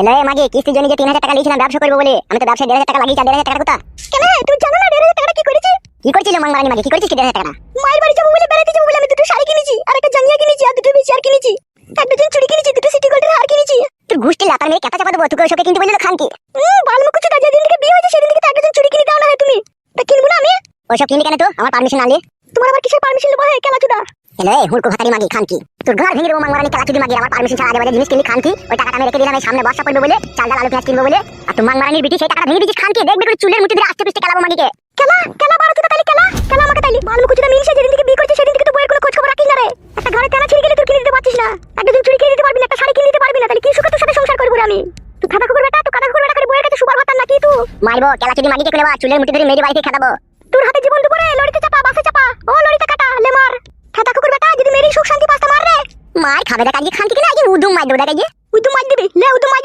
এলে মাগে কিস্তির জন্য যে তিন হাজার টাকা নিয়েছিলাম ব্যবসা করব বলে। আমি তো ব্যবসায় দেড় হাজার টাকা লাগিয়েছি দেড় হাজার টাকা কোথা। কেন? তুই জানো না দেড় হাজার টাকাটা কি করেছি? কি করছিল মাংমারানি মাগে? কি করেছিস দেড় হাজার টাকা মায়ের বাড়ি যাব বলে বেড়াতে যাব বলে আমি দুটো শাড়ি কিনেছি আর একটা জাঙ্গিয়া কিনেছি আর দুটো বেশি কিনেছি। এক দুজন চুড়ি কিনেছি দুটো সিটি গোল্ডের হার কিনেছি। তোর গুষ্টি লাতার মেয়ে কেতা চাপা দেবো তোকে ওসবকে কিনতে বলল খান কি বালমুখ কিছু যেদিন থেকে বিয়ে হয়েছে সেদিন থেকে এক দুজন চুড়ি কিনে দাও না হয় তুমি। তা কিনবো না আমি? ওসব কিনবি কেন তো আমার পারমিশন নিয়ে। তোমার আবার কিসের পারমিশন নেব হয় কেলা চুদা এলে হুড়কো ভাতারি মাগি খান কি তোর ঘর ভেঙে দেবো মাংমারানি কেলা চুদি মাগি আমার পারমিশন ছাড়া আজে জিনিস কিনবি খান কি ওই টাকাটা আমি রেখে দিলাম সামনে বর্ষা পড়বে বলে চাল ডাল আলু পেঁয়াজ কিনবো বলে। আর তুই মাংমারানির বিটি সেই টাকাটা ভেঙে দিচ্ছিস খান কি দেখবি করে চুলের মুঠি ধরে আস্তে পিস্তে কেলাবো মাগিকে কেলা? কেলা বাড়া চুদা তাইলে কেলা? কেলা আমাকে তাইলে? বালমুখ চুদা মিলছে যেদিন থেকে বিয়ে করছিস সেদিন থেকে তো বইয়ের কোনো খোঁজ খবর রাখিস না রে। একটা ঘরে তেলা ছিঁড়ে গেলে তুই কিনে দিতে পারছিস না। একটা দিন চুরি কিনে দিতে পারবি না একটা শাড়ি কিনে দিতে পারবি না তাহলে কি সুখে তোর সাথে সংসার করব আমি? তুই খাতা কুকুর বেটা? তুই খাতা কুকুর বেটা? করে বইয়ের কাছে সুপার ভাতার নাকি তুই? মারবো কেলা চুদি মাগিকে খুলে চুলের মুঠি ধরে মেয়ের বাড়িতে খাটাবো তোর হাতে জীবন দুপুরে লড়িতে চাপা বাসে মার, খাবে না কাজে খান থেকে না আগে উদু মার দেবো না কাজে উদু মার দেবে? না উদু মার